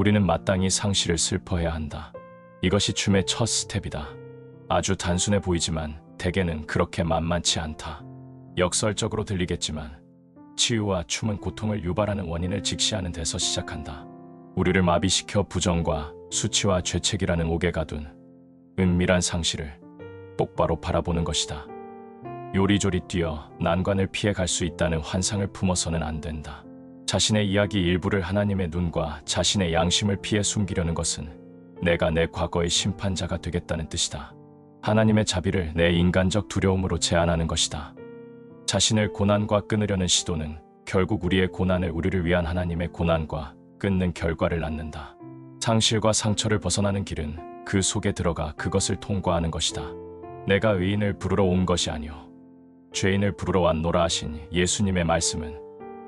우리는 마땅히 상실을 슬퍼해야 한다. 이것이 춤의 첫 스텝이다. 아주 단순해 보이지만 대개는 그렇게 만만치 않다. 역설적으로 들리겠지만 치유와 춤은 고통을 유발하는 원인을 직시하는 데서 시작한다. 우리를 마비시켜 부정과 수치와 죄책이라는 옥에 가둔 은밀한 상실을 똑바로 바라보는 것이다. 요리조리 뛰어 난관을 피해 갈 수 있다는 환상을 품어서는 안 된다. 자신의 이야기 일부를 하나님의 눈과 자신의 양심을 피해 숨기려는 것은 내가 내 과거의 심판자가 되겠다는 뜻이다. 하나님의 자비를 내 인간적 두려움으로 제한하는 것이다. 자신을 고난과 끊으려는 시도는 결국 우리의 고난을 우리를 위한 하나님의 고난과 끊는 결과를 낳는다. 상실과 상처를 벗어나는 길은 그 속에 들어가 그것을 통과하는 것이다. 내가 의인을 부르러 온 것이 아니요 죄인을 부르러 왔노라 하신 예수님의 말씀은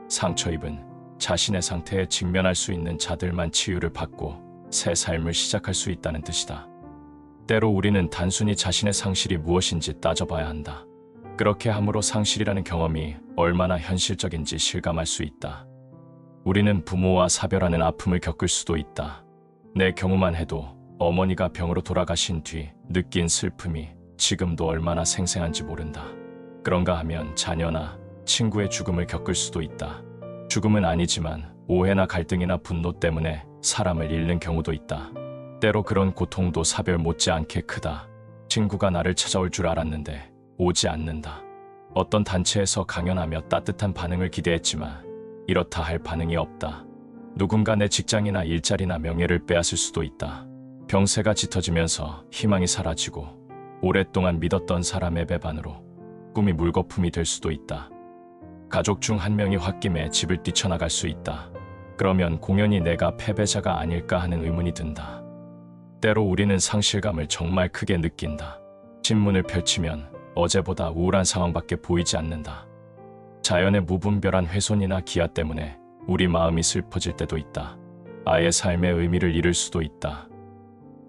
상처 입은 자신의 상태에 직면할 수 있는 자들만 치유를 받고 새 삶을 시작할 수 있다는 뜻이다. 때로 우리는 단순히 자신의 상실이 무엇인지 따져봐야 한다. 그렇게 함으로 상실이라는 경험이 얼마나 현실적인지 실감할 수 있다. 우리는 부모와 사별하는 아픔을 겪을 수도 있다. 내 경우만 해도 어머니가 병으로 돌아가신 뒤 느낀 슬픔이 지금도 얼마나 생생한지 모른다. 그런가 하면 자녀나 친구의 죽음을 겪을 수도 있다. 죽음은 아니지만 오해나 갈등이나 분노 때문에 사람을 잃는 경우도 있다. 때로 그런 고통도 사별 못지않게 크다. 친구가 나를 찾아올 줄 알았는데 오지 않는다. 어떤 단체에서 강연하며 따뜻한 반응을 기대했지만 이렇다 할 반응이 없다. 누군가 내 직장이나 일자리나 명예를 빼앗을 수도 있다. 병세가 짙어지면서 희망이 사라지고 오랫동안 믿었던 사람의 배반으로 꿈이 물거품이 될 수도 있다. 가족 중 한 명이 홧김에 집을 뛰쳐나갈 수 있다. 그러면 공연히 내가 패배자가 아닐까 하는 의문이 든다. 때로 우리는 상실감을 정말 크게 느낀다. 신문을 펼치면 어제보다 우울한 상황밖에 보이지 않는다. 자연의 무분별한 훼손이나 기아 때문에 우리 마음이 슬퍼질 때도 있다. 아예 삶의 의미를 잃을 수도 있다.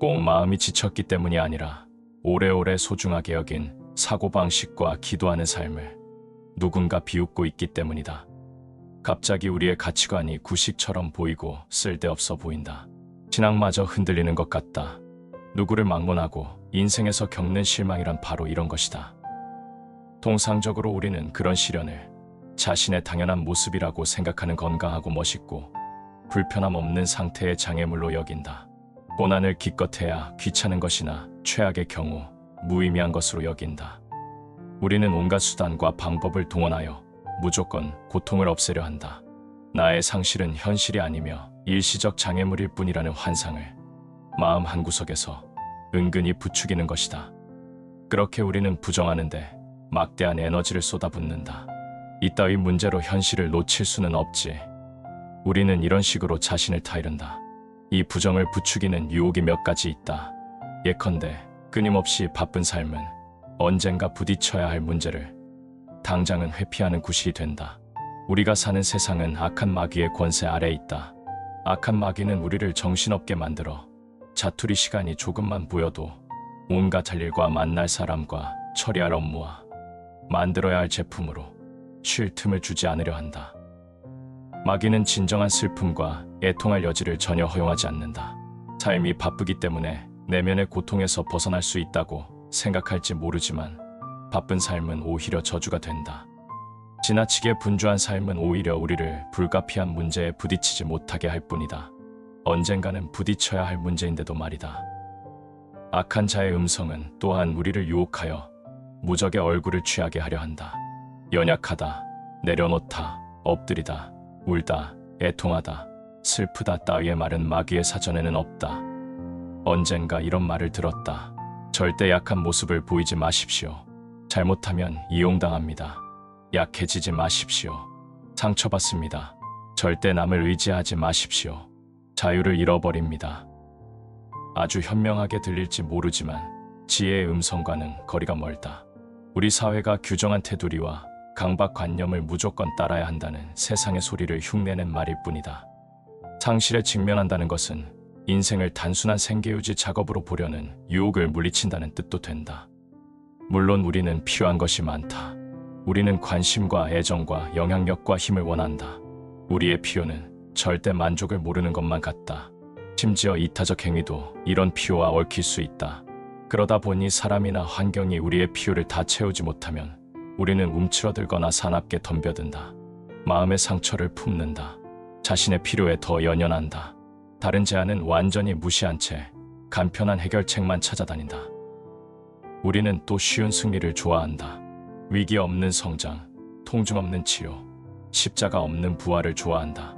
꼭 마음이 지쳤기 때문이 아니라 오래오래 소중하게 여긴 사고방식과 기도하는 삶을 누군가 비웃고 있기 때문이다. 갑자기 우리의 가치관이 구식처럼 보이고 쓸데없어 보인다. 신앙마저 흔들리는 것 같다. 누구를 막론하고 인생에서 겪는 실망이란 바로 이런 것이다. 통상적으로 우리는 그런 시련을 자신의 당연한 모습이라고 생각하는 건강하고 멋있고 불편함 없는 상태의 장애물로 여긴다. 고난을 기껏해야 귀찮은 것이나 최악의 경우 무의미한 것으로 여긴다. 우리는 온갖 수단과 방법을 동원하여 무조건 고통을 없애려 한다. 나의 상실은 현실이 아니며 일시적 장애물일 뿐이라는 환상을 마음 한구석에서 은근히 부추기는 것이다. 그렇게 우리는 부정하는데 막대한 에너지를 쏟아붓는다. 이따위 문제로 현실을 놓칠 수는 없지. 우리는 이런 식으로 자신을 타이른다. 이 부정을 부추기는 유혹이 몇 가지 있다. 예컨대 끊임없이 바쁜 삶은 언젠가 부딪혀야 할 문제를 당장은 회피하는 구실이 된다. 우리가 사는 세상은 악한 마귀의 권세 아래 있다. 악한 마귀는 우리를 정신없게 만들어 자투리 시간이 조금만 보여도 온갖 할 일과 만날 사람과 처리할 업무와 만들어야 할 제품으로 쉴 틈을 주지 않으려 한다. 마귀는 진정한 슬픔과 애통할 여지를 전혀 허용하지 않는다. 삶이 바쁘기 때문에 내면의 고통에서 벗어날 수 있다고 생각할지 모르지만 바쁜 삶은 오히려 저주가 된다. 지나치게 분주한 삶은 오히려 우리를 불가피한 문제에 부딪히지 못하게 할 뿐이다. 언젠가는 부딪혀야 할 문제인데도 말이다. 악한 자의 음성은 또한 우리를 유혹하여 무적의 얼굴을 취하게 하려 한다. 연약하다, 내려놓다, 엎드리다, 울다, 애통하다, 슬프다 따위의 말은 마귀의 사전에는 없다. 언젠가 이런 말을 들었다. 절대 약한 모습을 보이지 마십시오. 잘못하면 이용당합니다. 약해지지 마십시오. 상처받습니다. 절대 남을 의지하지 마십시오. 자유를 잃어버립니다. 아주 현명하게 들릴지 모르지만 지혜의 음성과는 거리가 멀다. 우리 사회가 규정한 테두리와 강박관념을 무조건 따라야 한다는 세상의 소리를 흉내낸 말일 뿐이다. 상실에 직면한다는 것은 인생을 단순한 생계유지 작업으로 보려는 유혹을 물리친다는 뜻도 된다. 물론 우리는 필요한 것이 많다. 우리는 관심과 애정과 영향력과 힘을 원한다. 우리의 필요는 절대 만족을 모르는 것만 같다. 심지어 이타적 행위도 이런 피요와 얽힐 수 있다. 그러다 보니 사람이나 환경이 우리의 필요를 다 채우지 못하면 우리는 움츠러들거나 사납게 덤벼든다. 마음의 상처를 품는다. 자신의 필요에 더 연연한다. 다른 제안은 완전히 무시한 채 간편한 해결책만 찾아다닌다. 우리는 또 쉬운 승리를 좋아한다. 위기 없는 성장, 통증 없는 치료, 십자가 없는 부활을 좋아한다.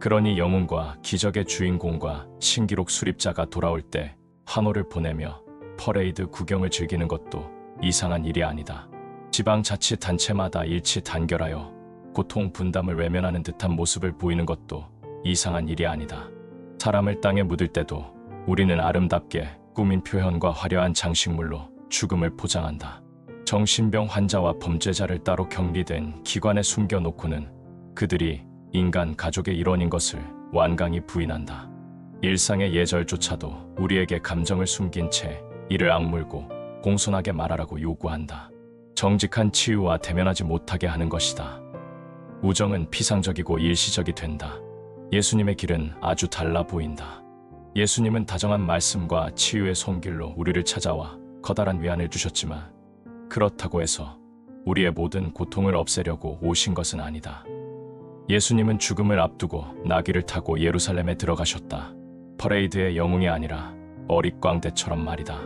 그러니 영웅과 기적의 주인공과 신기록 수립자가 돌아올 때 환호를 보내며 퍼레이드 구경을 즐기는 것도 이상한 일이 아니다. 지방자치단체마다 일치 단결하여 고통 분담을 외면하는 듯한 모습을 보이는 것도 이상한 일이 아니다. 사람을 땅에 묻을 때도 우리는 아름답게 꾸민 표현과 화려한 장식물로 죽음을 포장한다. 정신병 환자와 범죄자를 따로 격리된 기관에 숨겨놓고는 그들이 인간 가족의 일원인 것을 완강히 부인한다. 일상의 예절조차도 우리에게 감정을 숨긴 채 이를 악물고 공손하게 말하라고 요구한다. 정직한 치유와 대면하지 못하게 하는 것이다. 우정은 피상적이고 일시적이 된다. 예수님의 길은 아주 달라 보인다. 예수님은 다정한 말씀과 치유의 손길로 우리를 찾아와 커다란 위안을 주셨지만 그렇다고 해서 우리의 모든 고통을 없애려고 오신 것은 아니다. 예수님은 죽음을 앞두고 나귀를 타고 예루살렘에 들어가셨다. 퍼레이드의 영웅이 아니라 어릿광대처럼 말이다.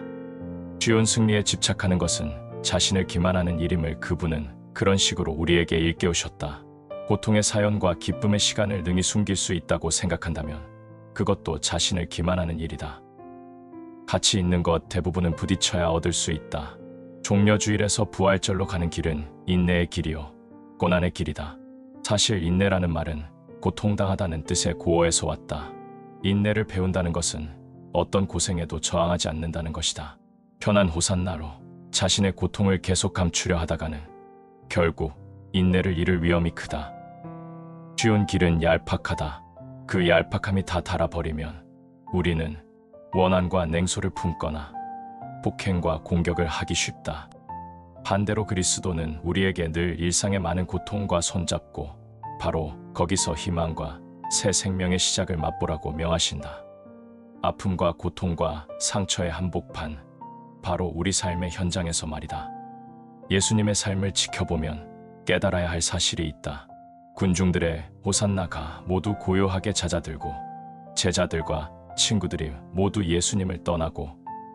쉬운 승리에 집착하는 것은 자신을 기만하는 일임을 그분은 그런 식으로 우리에게 일깨우셨다. 고통의 사연과 기쁨의 시간을 능히 숨길 수 있다고 생각한다면 그것도 자신을 기만하는 일이다. 가치 있는 것 대부분은 부딪혀야 얻을 수 있다. 종려주일에서 부활절로 가는 길은 인내의 길이요. 고난의 길이다. 사실 인내라는 말은 고통당하다는 뜻의 고어에서 왔다. 인내를 배운다는 것은 어떤 고생에도 저항하지 않는다는 것이다. 편한 호산나로 자신의 고통을 계속 감추려 하다가는 결국 인내를 잃을 위험이 크다. 쉬운 길은 얄팍하다. 그 얄팍함이 다 닳아버리면 우리는 원한과 냉소를 품거나 폭행과 공격을 하기 쉽다. 반대로 그리스도는 우리에게 늘 일상의 많은 고통과 손잡고 바로 거기서 희망과 새 생명의 시작을 맛보라고 명하신다. 아픔과 고통과 상처의 한복판, 바로 우리 삶의 현장에서 말이다. 예수님의 삶을 지켜보면 깨달아야 할 사실이 있다. 군중들의 호산나가 모두 고요하게 잦아들고 제자들과 친구들이 모두 예수님을 떠나고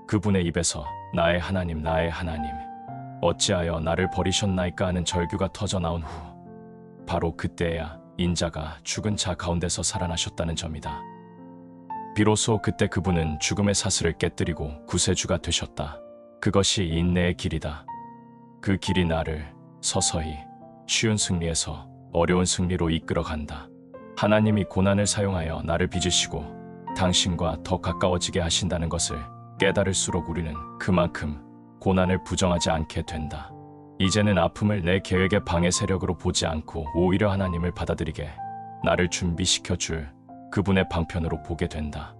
그분의 입에서 나의 하나님 나의 하나님 어찌하여 나를 버리셨나이까 하는 절규가 터져 나온 후 바로 그때야 인자가 죽은 자 가운데서 살아나셨다는 점이다. 비로소 그때 그분은 죽음의 사슬을 깨뜨리고 구세주가 되셨다. 그것이 인내의 길이다. 그 길이 나를 서서히 쉬운 승리에서 어려운 승리로 이끌어 간다. 하나님이 고난을 사용하여 나를 빚으시고 당신과 더 가까워지게 하신다는 것을 깨달을수록 우리는 그만큼 고난을 부정하지 않게 된다. 이제는 아픔을 내 계획의 방해 세력으로 보지 않고 오히려 하나님을 받아들이게 나를 준비시켜 줄 그분의 방편으로 보게 된다.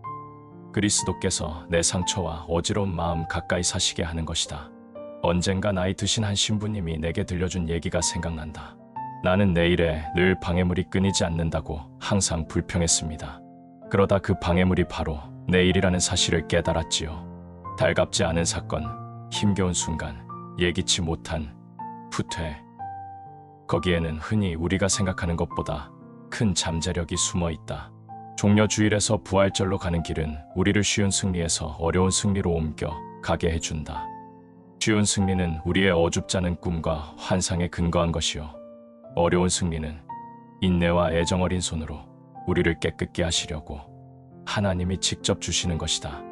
그리스도께서 내 상처와 어지러운 마음 가까이 사시게 하는 것이다. 언젠가 나이 드신 한 신부님이 내게 들려준 얘기가 생각난다. 나는 내 일에 늘 방해물이 끊이지 않는다고 항상 불평했습니다. 그러다 그 방해물이 바로 내 일이라는 사실을 깨달았지요. 달갑지 않은 사건, 힘겨운 순간, 예기치 못한 후퇴. 거기에는 흔히 우리가 생각하는 것보다 큰 잠재력이 숨어 있다. 종려 주일에서 부활절로 가는 길은 우리를 쉬운 승리에서 어려운 승리로 옮겨 가게 해준다. 쉬운 승리는 우리의 어줍잖은 꿈과 환상에 근거한 것이요. 어려운 승리는 인내와 애정 어린 손으로 우리를 깨끗게 하시려고 하나님이 직접 주시는 것이다.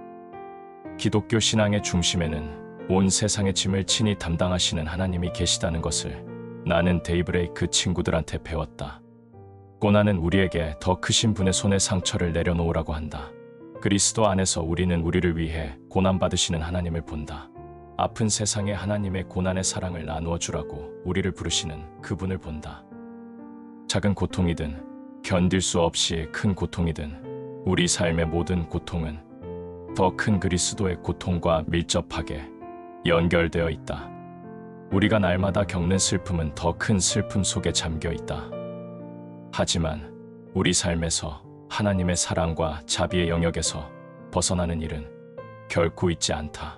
기독교 신앙의 중심에는 온 세상의 짐을 친히 담당하시는 하나님이 계시다는 것을 나는 데이브레이크 친구들한테 배웠다. 고난은 우리에게 더 크신 분의 손에 상처를 내려놓으라고 한다. 그리스도 안에서 우리는 우리를 위해 고난받으시는 하나님을 본다. 아픈 세상에 하나님의 고난의 사랑을 나누어 주라고 우리를 부르시는 그분을 본다. 작은 고통이든 견딜 수 없이 큰 고통이든 우리 삶의 모든 고통은 더 큰 그리스도의 고통과 밀접하게 연결되어 있다. 우리가 날마다 겪는 슬픔은 더 큰 슬픔 속에 잠겨 있다. 하지만 우리 삶에서 하나님의 사랑과 자비의 영역에서 벗어나는 일은 결코 있지 않다.